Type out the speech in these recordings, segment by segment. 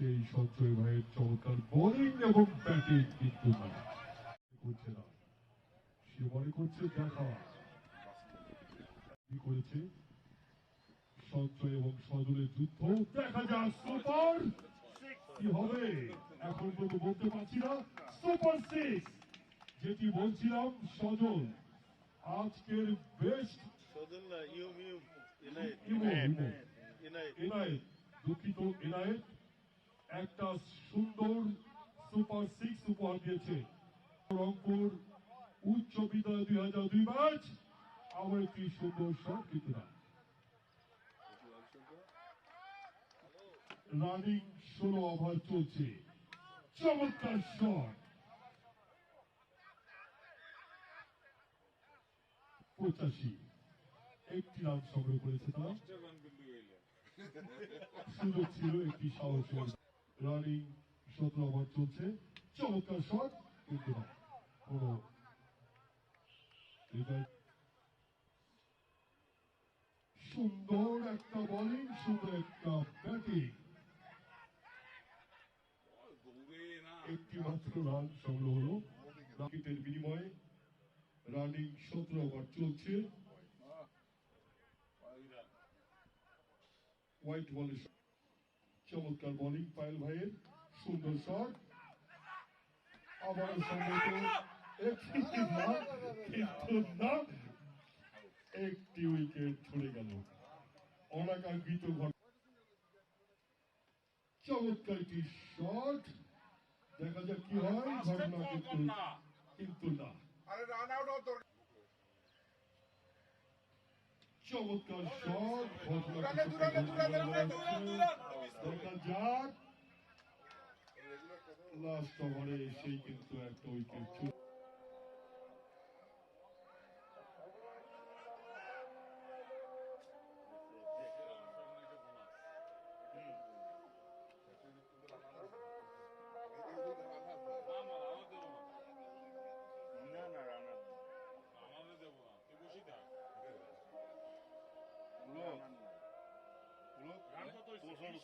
সেই সঞ্জয় ভাইয়ের চমৎকার বোলিং এবং ব্যাটিং কিন্তু করছে না সে মনে করছে দেখা করেছে সঞ্জয় এবং সজলের যুদ্ধ দেখা যাক সুপার কি হবে এখন পর্যন্ত বলতে পারছি না সুপার সিক্স যেটি বলছিলাম সজল আজকের বেস্ট সদল না ইউম ইউম ইনাইট এনায়েত দুঃখিত এনায়েত একটা সুন্দর সুপার সিক্স উপহার দিয়েছে। রংপুর উচ্চ বিদ্যালয় দুই হাজার দুই ম্যাচ আবার একটি সুন্দর শট রানিং ষোলো ওভার চলছে। চমৎকার শট পঁচাশি। একটি রান সংগ্রহ করেছে তারা। সুযোগ ছিল, একটি সাহসী রানিং সতেরো ওভার চলছে। চমৎকার শট কিন্তু না। কোন সুন্দর একটা বোলিং সুন্দর একটা ব্যাটিং একটি মাত্র রান সংগ্রহ বিনিময়ে রানিং সতেরো ওভার চলছে। হোয়াইট বলে চমৎকার বোলিং পায়েল ভাইয়ের সুন্দর শট আবার একটি উইকেট ছড়ে গেল। অনাকাঙ্ক্ষিত চমৎকার একটি শট দেখা যাক কি হয় ঘটনা। কিন্তু না। চমৎকার যাক লাস্ট ওভারে সেই কিন্তু একটা উইকেট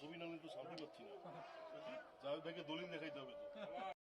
ছবি নামে তো শান্তি পাচ্ছি না। ভাইকে দলিল দেখাইতে হবে তো।